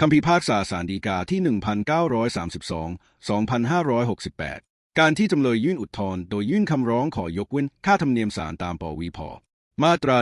คำพิพากษาสารดีกาที่ 1932 2568 การที่จำเลยยื่นอุทธรณ์โดยยื่นคำร้องขอยกเว้นค่าธรรมเนียมศาลตามปวีพมาตรา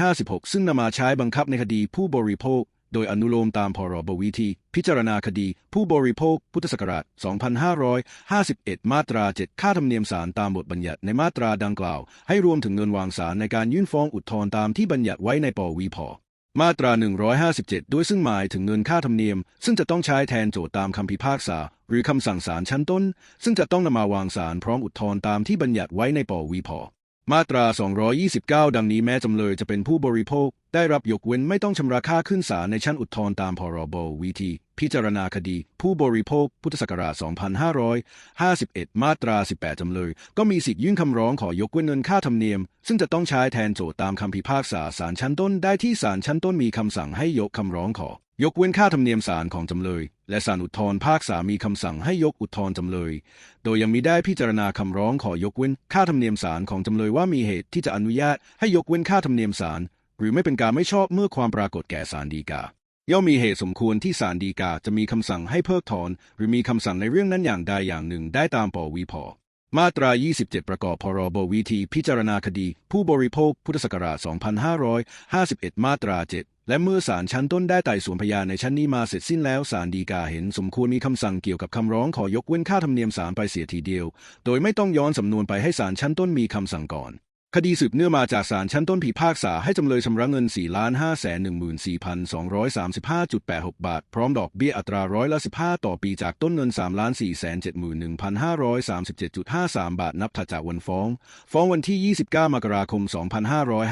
156 ซึ่งนำมาใช้บังคับในคดีผู้บริโภค โดยอนุโลมตามพรบวิธี พิจารณาคดี ผู้บริโภค พุทธศักราช 2551 มาตรา 7 ค่าธรรมเนียมศาลตามบทบัญญัติในมาตราดังกล่าว ให้รวมถึงเงินวางศาลในการยื่นฟ้องอุทธรณ์ตามที่บัญญัติไว้ในปวีพ มาตรา 157 ด้วยซึ่งหมายถึงเงินค่าธรรมเนียม ซึ่งจะต้องใช้แทนโจทย์ตามคำพิพากษา หรือคำสั่งศาลชั้นต้น ซึ่งจะต้องนำมาวางศาลพร้อมอุทธรณ์ตามที่บัญญัติไว้ในปวีพมาตรา 229 ดังนี้แม้จำเลยจะเป็นผู้บริโภค ได้รับยกเว้นไม่ต้องชำระค่าขึ้นศาลในชั้นอุทธรณ์ตามพรบวิธี พิจารณาคดี ผู้บริโภคพุทธศักราช 2551 มาตรา 18 จำเลย ก็มีสิทธิ์ยื่นคำร้องขอยกเว้นเงินค่าธรรมเนียม ซึ่งจะต้องใช้แทนโจทย์ตามคำพิพากษาศาลชั้นต้นได้ที่ศาลชั้นต้นมีคำสั่งให้ยกคำร้องขอ ยกเว้นค่าธรรมเนียมศาลของจำเลย และศาลอุทธรณ์ภาคสามีคำสั่งให้ยกอุทธรณ์จำเลย โดยยังมีได้พิจารณาคำร้องขอยกเว้นค่าธรรมเนียมศาลของจำเลยว่ามีเหตุที่จะอนุญาตให้ยกเว้นค่าธรรมเนียมศาลหรือไม่เป็นการไม่ชอบเมื่อความปรากฏแก่ศาลฎีกา ย่อมมีเหตุสมควรที่ศาลฎีกาจะมีคำสั่งให้เพิกถอน หรือมีคำสั่งในเรื่องนั้นอย่างใดอย่างหนึ่งได้ตามปวีพมาตรา 27 ประกอบพรบวิธีพิจารณาคดี ผู้บริโภค พุทธศักราช 2551 มาตรา 7 และเมื่อศาลชั้นต้นได้ไต่สวนพยานในชั้นนี้มาเสร็จสิ้นแล้วศาลฎีกาเห็นสมควรมีคำสั่งเกี่ยวกับคำร้องขอยกเว้นค่าธรรมเนียมศาลไปเสียทีเดียว โดยไม่ต้องย้อนสำนวนไปให้ศาลชั้นต้นมีคำสั่งก่อน คดีสืบเนื่องมาจากศาลชั้นต้นพิพากษาให้จำเลยชำระเงิน 4 5 1 4 2 3 5 8 6 บาท พร้อมดอกเบี้ยอัตราร้อยละ 15 ต่อปีจากต้นเงิน 3 4 7 1 5 3 7 5 3 บาท นับถัดจากวันฟ้อง ฟ้องวันที่ 29 มกราคม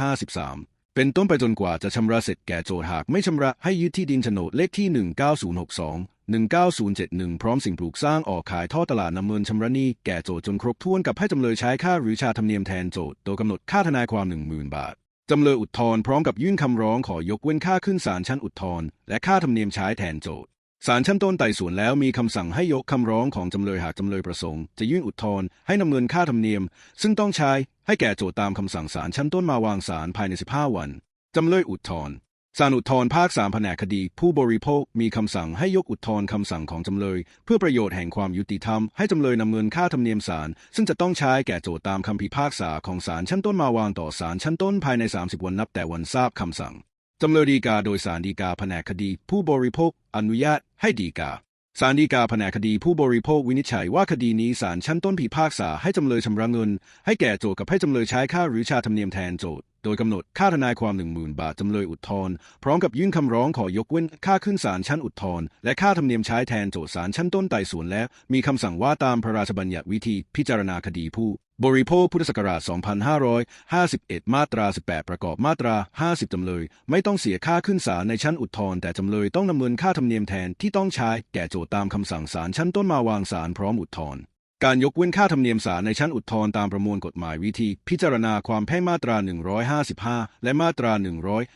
2553 เป็นต้นไปจนกว่าจะชำระเสร็จแก่โจทย์หากไม่ชำระให้ยึดที่ดินโฉนดเลขที่ 19062 19071 พร้อมสิ่งปลูกสร้างออกขายท่อตลาดนำเงินชำระหนี้แก่โจทย์จนครบถ้วนกับให้จำเลยใช้ค่าหรือชาธรรมเนียมแทนโจทย์โดยกำหนดค่าทนายความ 10,000 บาท จำเลยอุทธรณ์พร้อมกับยื่นคำร้องขอยกเว้นค่าขึ้นศาลชั้นอุทธรณ์และค่าธรรมเนียมใช้แทนโจทย์ศาลชั้นต้นไต่สวนแล้วมีคำสั่งให้ยกคำร้องของจำเลยหากจำเลยประสงค์ จะยื่นอุทธรณ์ให้นำเงินค่าธรรมเนียม ซึ่งต้องใช้ให้แก่โจทย์ตามคำสั่งศาลชั้นต้นมาวางศาลภายใน 15 วันจำเลยอุทธรณ์ ศาลอุทธรณ์ภาคสามแผนกคดี ผู้บริโภคมีคำสั่งให้ยกอุทธรณ์คำสั่งของจำเลย เพื่อประโยชน์แห่งความยุติธรรม ให้จำเลยนำเงินค่าธรรมเนียมศาลซึ่งจะต้องใช้แก่โจทตามคำพิพากษาของศาลชั้นต้นมาวางต่อศาลชั้นต้นภายใน 30 วันนับแต่วันทราบคำสั่งจำเลยดีกาโดยศาลฎีกาแผนกคดี ผู้บริโภค อนุญาตให้ดีกา ศาลฎีกาแผนกคดีผู้บริโภควินิจฉัยว่าคดีนี้ศาลชั้นต้นพิพากษาให้จำเลยชำระเงิน ให้แก่โจทย์กับให้จำเลยใช้ค่าหรือชาธรรมเนียมแทนโจทย์โดยกำหนดค่าทนายความ 10,000 บาทจำเลยอุทธรณ์พร้อมกับยื่นคำร้องขอยกเว้นค่าขึ้นศาลชั้นอุทธรณ์และค่าธรรมเนียมใช้แทนโจทย์ศาลชั้นต้นไต่สวนและมีคำสั่งว่าตามพระราชบัญญัติวิธีพิจารณาคดีผู้ บริโภคพุทธศักราช 2551 มาตรา 18 ประกอบมาตรา 50 จำเลย ไม่ต้องเสียค่าขึ้นศาลในชั้นอุทธรณ์แต่จำเลยต้องนำเงินค่าธรรมเนียมแทนที่ต้องใช้แก่โจทย์ตามคำสั่งศาลชั้นต้นมาวางศาลพร้อมอุทธรณ์ การยกเว้นค่าธรรมเนียมศาลในชั้นอุทธรณ์ตามประมวลกฎหมายวิธี พิจารณาความแพ่งมาตรา 155 และมาตรา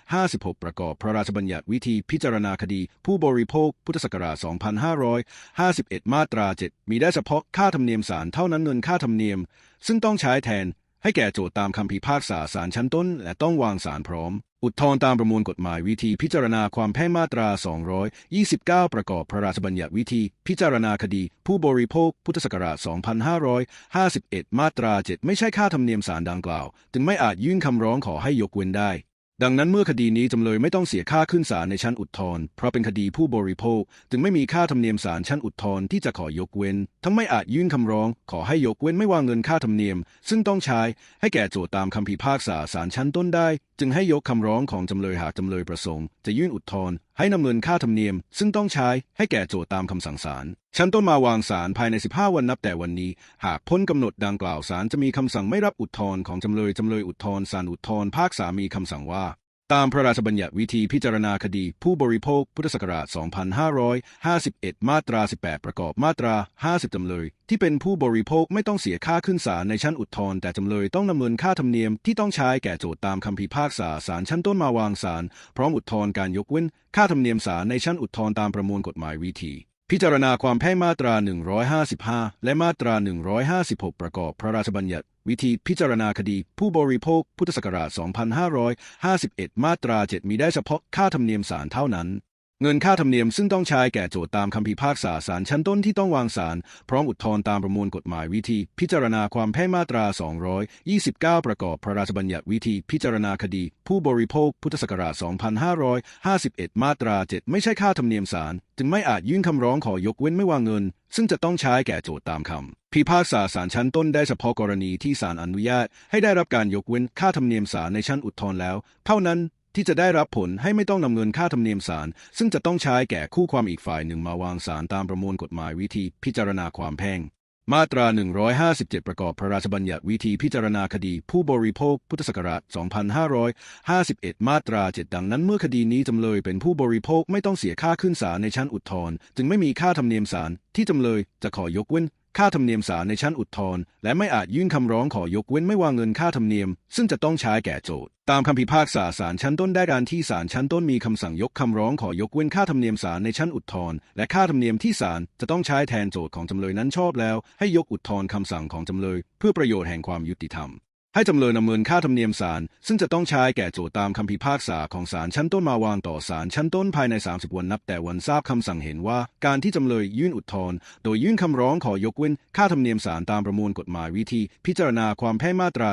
156 ประกอบพระราชบัญญัติวิธีพิจารณาคดี ผู้บริโภค พุทธศักราช 2551 มาตรา 7 มีได้เฉพาะค่าธรรมเนียมศาลเท่านั้นเงินค่าธรรมเนียม ซึ่งต้องใช้แทนให้แก่โจทย์ตามคำพิพากษาศาลชั้นต้น และต้องวางศาลพร้อม อุทธรณ์ตามประมวลกฎหมายวิธีพิจารณาความแพ่งมาตรา 229 ประกอบพระราชบัญญัติวิธีพิจารณาคดี ผู้บริโภค พุทธศักราช 2551 มาตรา 7 ไม่ใช่ค่าธรรมเนียมศาลดังกล่าว จึงไม่อาจยื่นคำร้องขอให้ยกเว้นได้ ดังนั้นเมื่อคดีนี้จำเลยไม่ต้องเสียค่าขึ้นศาลในชั้นอุทธรณ์เพราะเป็นคดีผู้บริโภค จึงไม่มีค่าธรรมเนียมศาลชั้นอุทธรณ์ที่จะขอยกเว้น ทั้งไม่อาจยื่นคำร้อง ขอให้ยกเว้นไม่วางเงินค่าธรรมเนียม ซึ่งต้องใช้ให้แก่โจทย์ตามคำพิพากษาศาลชั้นต้นได้ จึงให้ยกคำร้องของจำเลยหากจำเลยประสงค์ จะยื่นอุทธรณ์ให้นำเงินค่าธรรมเนียม ซึ่งต้องใช้ให้แก่โจทย์ตามคำสั่งศาลชั้นต้นมาวางศาลภายใน 15 วันนับแต่วันนี้ หากพ้นกำหนดดังกล่าวศาลจะมีคำสั่งไม่รับอุทธรณ์ของจำเลยจำเลยอุทธรณ์ศาลอุทธรณ์ภาคสามีคำสั่งว่า ตามพระราชบัญญัติวิธีพิจารณาคดีผู้บริโภคพุทธศักราช 2551 มาตรา 18 ประกอบมาตรา 50 จำเลย ที่เป็นผู้บริโภคไม่ต้องเสียค่าขึ้นศาลในชั้นอุทธรณ์แต่จำเลยต้องนำเงินค่าธรรมเนียมที่ต้องใช้แก่โจทย์ตามคำพิพากษาศาลชั้นต้นมาวางศาลพร้อมอุทธรณ์การยกเว้น ค่าธรรมเนียมศาลในชั้นอุทธรณ์ตามประมวลกฎหมายวิธีพิจารณาความแพ่งมาตรา 155 และมาตรา 156 ประกอบพระราชบัญญัติ วิธีพิจารณาคดีผู้บริโภคพุทธศักราช 2551 มาตรา 7 มีได้เฉพาะค่าธรรมเนียมศาลเท่านั้น เงินค่าธรรมเนียมซึ่งต้องใช้แก่โจทย์ตามคำพิพากษาศาลชั้นต้นที่ต้องวางศาลพร้อมอุทธรณ์ตามประมวลกฎหมายวิธีพิจารณาความแพ่งมาตรา 229 ประกอบพระราชบัญญัติวิธีพิจารณาคดี ผู้บริโภคพุทธศักราช 2551 มาตรา 7 ไม่ใช่ค่าธรรมเนียมศาลจึงไม่อาจยื่นคำร้องขอยกเว้นไม่วางเงิน ซึ่งจะต้องใช้แก่โจทย์ตามคำ พิพากษาศาลชั้นต้นได้เฉพาะกรณีที่ศาลอนุญาต ให้ได้รับการยกเว้นค่าธรรมเนียมศาลในชั้นอุทธรณ์แล้ว เท่านั้นที่จะได้รับผลให้ไม่ต้องนำเงินค่าธรรมเนียมศาลซึ่งจะต้องใช้แก่คู่ความอีกฝ่ายหนึ่งมาวางศาลตามประมวลกฎหมายวิธีพิจารณาความแพ่ง มาตรา 157 ประกอบพระราชบัญญัติวิธีพิจารณาคดีผู้บริโภค พุทธศักราช 2551 มาตรา 7 ดังนั้นเมื่อคดีนี้จำเลยเป็นผู้บริโภคไม่ต้องเสียค่าขึ้นศาลในชั้นอุทธรณ์จึงไม่มีค่าธรรมเนียมศาลที่จำเลยจะขอยกเว้น ค่าธรรมเนียมศาลในชั้นอุทธรณ์และไม่อาจยื่นคำร้องขอยกเว้นไม่วางเงินค่าธรรมเนียม ซึ่งจะต้องใช้แก่โจทย์ตามคำพิพากษาศาลชั้นต้นได้การที่ศาลชั้นต้นมีคำสั่งยกคำร้องขอยกเว้นค่าธรรมเนียมศาลในชั้นอุทธรณ์และค่าธรรมเนียมที่ศาลจะต้องใช้แทนโจทย์ของจำเลยนั้นชอบแล้ว ให้ยกอุทธรณ์คำสั่งของจำเลย เพื่อประโยชน์แห่งความยุติธรรม ให้จำเลยนำเงินค่าธรรมเนียมศาลซึ่งจะต้องใช้แก่โจทย์ตามคำพิพากษาของศาลชั้นต้นมาวางต่อศาลชั้นต้นภายใน 30 วันนับ แต่วันทราบคำสั่งเห็นว่า การที่จำเลยยื่นอุทธรณ์โดยยื่นคำร้องขอยกเว้น ค่าธรรมเนียมศาลตามประมวลกฎหมายวิธี พิจารณาความแพ่มาตรา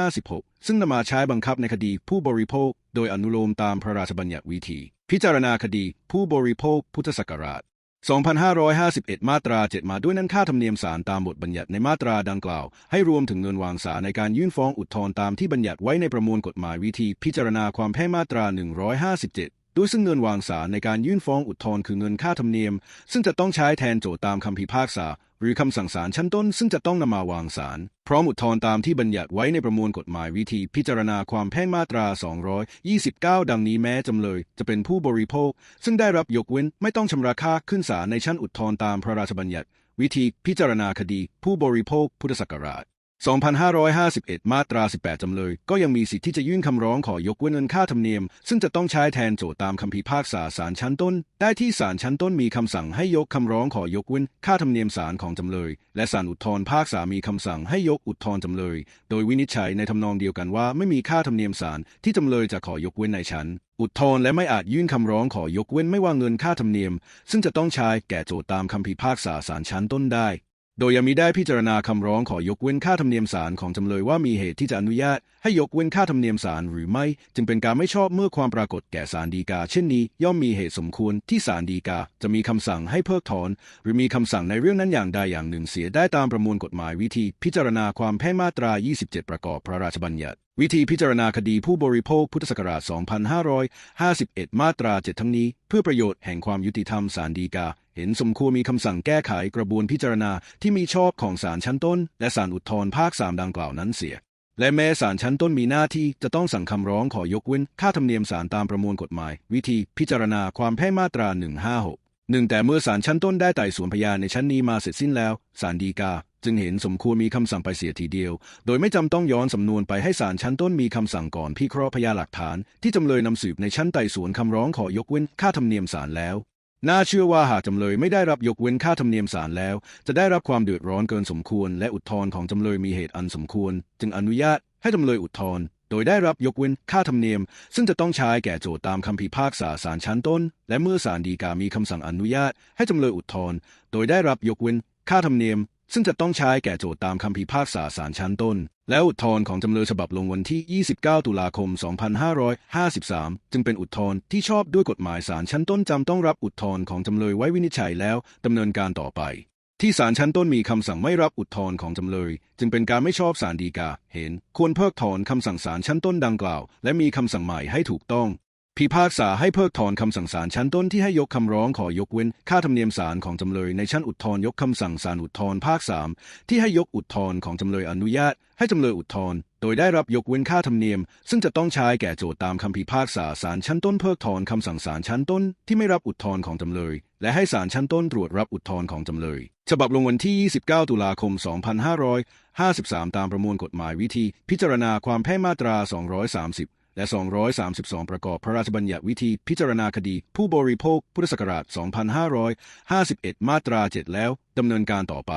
156 ซึ่งนำมาใช้บังคับในคดีผู้บริโภค โดยอนุโลมตามพระราชบัญญัติวิธี พิจารณาคดี ผู้บริโภคพุทธศักราช 2551 มาตรา 7 มาด้วยนั้นค่าธรรมเนียมศาลตามบทบัญญัติในมาตราดังกล่าว ให้รวมถึงเงินวางศาลในการยื่นฟ้องอุทธรณ์ตามที่บัญญัติไว้ในประมวลกฎหมายวิธีพิจารณาความแพ่มาตรา 157 ด้วยซึ่งเงินวางศาลในการยื่นฟ้องอุทธรณ์คือเงินค่าธรรมเนียม ซึ่งจะต้องใช้แทนโจทย์ตามคำพิพากษา หรือคำสั่งศาลชั้นต้น ซึ่งจะต้องนำมาวางศาลพร้อมอุทธรณ์ตามที่บัญญัติไว้ในประมวลกฎหมายวิธีพิจารณาความแพ่งมาตรา 229 ดังนี้แม้จำเลยจะเป็นผู้บริโภค ซึ่งได้รับยกเว้นไม่ต้องชำระค่าขึ้นศาลในชั้นอุทธรณ์ตามพระราชบัญญัติ วิธีพิจารณาคดี ผู้บริโภคพุทธศักราช 2551 มาตรา 18 จำเลย ก็ยังมีสิทธิ์ที่จะยื่นคำร้องขอยกเว้นเงินค่าธรรมเนียม ซึ่งจะต้องใช้แทนโจทย์ตามคำพิพากษาศาลชั้นต้น ได้ที่ศาลชั้นต้นมีคำสั่งให้ยกคำร้องขอยกเว้นค่าธรรมเนียมศาลของจำเลย และศาลอุทธรภาคสามีคำสั่งให้ยกอุทธรจำเลย โดยวินิจฉัยในทำนองเดียวกันว่าไม่มีค่าธรรมเนียมศาลที่จำเลยจะขอยกเว้นในชั้นอุทธรและไม่อาจยื่นคำร้องขอยกเว้นไม่ว่าเงินค่าธรรมเนียม ซึ่งจะต้องใช้แก่โจทย์ตามคำพิพากษาศาลชั้นต้นได้ โดยยังมีได้พิจารณาคำร้องขอยกเว้นค่าธรรมเนียมศาลของจำเลยว่ามีเหตุที่จะอนุญาต ให้ยกเว้นค่าธรรมเนียมศาลหรือไม่ จึงเป็นการไม่ชอบเมื่อความปรากฏแก่ศาลฎีกา เช่นนี้ ย่อมมีเหตุสมควรที่ศาลฎีกา จะมีคำสั่งให้เพิกถอน หรือมีคำสั่งในเรื่องนั้นอย่างใดอย่างหนึ่งเสียได้ตามประมวลกฎหมายวิธี พิจารณาความแพ่มาตรา 27 ประกอบพระราชบัญญัติวิธีพิจารณาคดีผู้บริโภคพุทธศักราช 2551 มาตรา 7 ทั้งนี้ เพื่อประโยชน์แห่งความยุติธรรมศาลฎีกา เห็นสมควรมีคำสั่งแก้ไขกระบวนพิจารณาที่มีชอบของศาลชั้นต้น และศาลอุทธรภาค3ดังกล่าวนั้นเสีย และแม้ศาลชั้นต้นมีหน้าที่จะต้องสั่งคำร้องขอยกเว้น ค่าธรรมเนียมศาลตามประมวลกฎหมาย วิธีพิจารณาความแพ่มาตรา 156หนึ่งแต่เมื่อศาลชั้นต้นได้ไต่สวนพยานในชั้นนี้มาเสร็จสิ้นแล้วศาลฎีกาจึงเห็นสมควรมีคำสั่งไปเสียทีเดียว โดยไม่จำต้องย้อนสำนวนไปให้ศาลชั้นต้นมีคำสั่งก่อนพิเคราะห์พยานหลักฐาน ที่จำเลยนำสืบในชั้นไต่สวนคำร้องขอยกเว้นค่าธรรมเนียมศาลแล้ว น่าเชื่อว่าหากจำเลยไม่ได้รับยกเว้นค่าธรรมเนียมศาลแล้ว จะได้รับความเดือดร้อนเกินสมควร และอุทธรณ์ของจำเลยมีเหตุอันสมควร จึงอนุญาตให้จำเลยอุทธรณ์โดยได้รับยกเว้นค่าธรรมเนียม ซึ่งจะต้องใช้แก่โจทย์ตามคำพิพากษาศาลชั้นต้น และเมื่อศาลฎีกามีคำสั่งอนุญาต ให้จำเลยอุทธรณ์โดยได้รับยกเว้นค่าธรรมเนียม ซึ่งจะต้องใช้แก่โจทย์ตามคำพิพากษาศาลชั้นต้น และอุทธรณ์ของจำเลยฉบับลงวันที่ 29 ตุลาคม 2553 จึงเป็นอุทธรณ์ที่ชอบด้วยกฎหมายศาลชั้นต้นจำต้องรับอุทธรณ์ของจำเลยไว้วินิจฉัยแล้วดำเนินการต่อไป ที่ศาลชั้นต้นมีคำสั่งไม่รับอุทธรณ์ของจำเลย จึงเป็นการไม่ชอบศาลฎีกา เห็น ควรเพิกถอนคำสั่งศาลชั้นต้นดังกล่าว และมีคำสั่งใหม่ให้ถูกต้อง พิพากษาให้เพิกถอนคำสั่งศาลชั้นต้นที่ให้ยกคำร้องขอยกเว้น ค่าธรรมเนียมศาลของจำเลยในชั้นอุทธรยกคำสั่งศาลอุทธรภาคสามที่ให้ยกอุทธรของจำเลยอนุญาต ให้จำเลยอุทธรโดยได้รับยกเว้นค่าธรรมเนียม ซึ่งจะต้องใช้แก่โจทย์ตามคำพิพากษาศาลชั้นต้นเพิกถอนคำสั่งศาลชั้นต้นที่ไม่รับอุทธรของจำเลย และให้ศาลชั้นต้นตรวจรับอุทธรของจำเลย ฉบับลงวันที่ 29 ตุลาคม 2553 ตามประมวลกฎหมายวิธี พิจารณาความแพ่มาตรา 230 และ 232 ประกอบพระราชบัญญัติวิธีพิจารณาคดี ผู้บริโภคพุทธศักราช 2551 มาตรา 7 แล้วดำเนินการต่อไป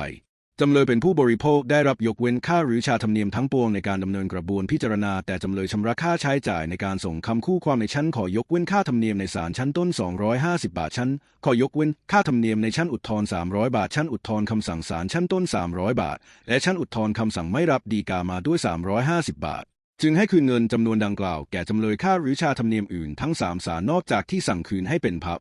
จำเลยเป็นผู้บริโภคได้รับยกเว้นค่าหรือชาธรรมเนียมทั้งปวงในการดำเนินกระบวนพิจารณา แต่จำเลยชำระค่าใช้จ่ายในการส่งคำคู่ความในชั้นขอยกเว้นค่าธรรมเนียมในศาลชั้นต้น 250 บาทชั้น ขอยกเว้นค่าธรรมเนียมในชั้นอุทธรณ์300 บาท ชั้นอุทธรณ์คำสั่งศาลชั้นต้น 300 บาท และชั้นอุทธรณ์คำสั่งไม่รับดีกามาด้วย 350 บาท จึงให้คืนเงินจำนวนดังกล่าวแก่จำเลยค่าหรือชาธรรมเนียมอื่นทั้งสามศาลนอกจากที่สั่งคืนให้เป็นพับ